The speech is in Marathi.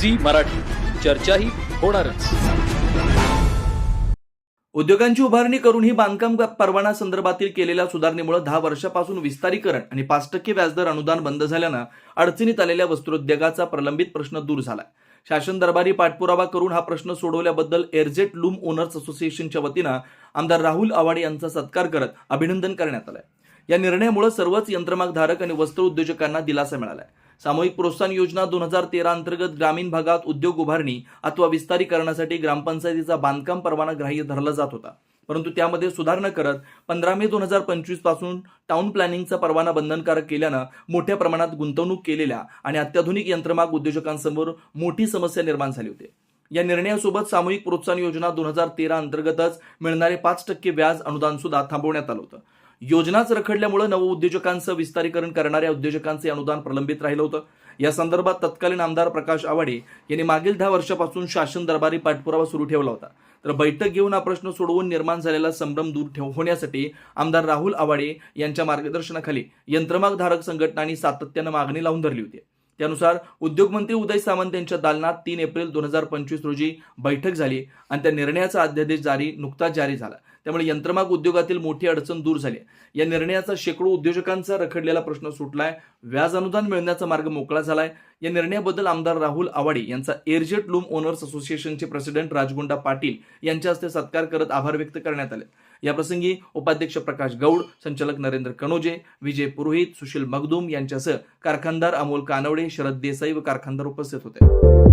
झी मराठी. चर्चाही होणारच. उद्योगांची उभारणी करून ही बांधकाम परवाना संदर्भातील केलेल्या सुधारणेमुळे दहा वर्षापासून विस्तारीकरण आणि पाच टक्के व्याजदर अनुदान बंद झाल्यानं अडचणीत आलेल्या वस्त्रोद्योगाचा प्रलंबित प्रश्न दूर झाला शासन दरबारी पाठपुरावा करून हा प्रश्न सोडवल्याबद्दल एअरजेट लूम ओनर्स असोसिएशनच्या वतीनं आमदार राहुल आवाडे यांचा सत्कार करत अभिनंदन करण्यात आलं या निर्णयामुळे सर्वच यंत्रमागधारक आणि वस्त्र उद्योजकांना दिलासा आहे सामूहिक प्रोत्साहन योजना दोन हजार तेरा अंतर्गत ग्रामीण भागात उद्योग उभारणी अथवा विस्तारीकरणासाठी ग्रामपंचायतीचा बांधकाम परवाना ग्राह्य धरला जात होता. परंतु त्यामध्ये सुधारणा करत पंधरा मे दोन हजार पंचवीसपासून टाउन प्लॅनिंगचा परवाना बंधनकारक केल्यानं मोठ्या प्रमाणात गुंतवणूक केलेल्या आणि अत्याधुनिक यंत्रमाग उद्योजकांसमोर मोठी समस्या निर्माण झाली होती. या निर्णयासोबत सामूहिक प्रोत्साहन योजना दोन हजार तेरा अंतर्गतच मिळणारे पाच टक्के व्याज अनुदान सुद्धा थांबवण्यात आलं होतं. योजनाच रखडल्यामुळे नवउद्योजकांचं विस्तारीकरण करणाऱ्या उद्योजकांचे अनुदान प्रलंबित राहिलं होतं. या संदर्भात तत्कालीन आमदार प्रकाश आवाडे यांनी मागील दहा वर्षापासून शासन दरबारी पाठपुरावा सुरू ठेवला होता. तर बैठक घेऊन हा प्रश्न सोडवून निर्माण झालेला संभ्रम दूर ठेव होण्यासाठी आमदार राहुल आवाडे यांच्या मार्गदर्शनाखाली यंत्रमागधारक संघटनांनी सातत्यानं मागणी लावून धरली होती. त्यानुसार उद्योगमंत्री उदय सामंत यांच्या दालनात तीन एप्रिल दोन हजार पंचवीस रोजी बैठक झाली आणि त्या निर्णयाचा अध्यादेश जारी नुकताच जारी झाला. त्यामुळे यंत्रमाग उद्योगातील मोठी अडचण दूर झाली या निर्णयाचा शेकडो उद्योजकांचा रखडलेला प्रश्न सुटलाय. व्याज अनुदान मिळण्याचा मार्ग मोकळा झालाय. या निर्णयाबद्दल आमदार राहुल आवाडी यांचा एअरजेट लूम ओनर्स असोसिएशनचे प्रेसिडेंट राजगुंडा पाटील यांच्या हस्ते सत्कार करत आभार व्यक्त करण्यात आले. याप्रसंगी उपाध्यक्ष प्रकाश गौड संचालक नरेंद्र कनोजे विजय पुरोहित सुशील मगदूम यांच्यासह कारखानदार अमोल कानवडे शरद देसाई व कारखानदार उपस्थित होते.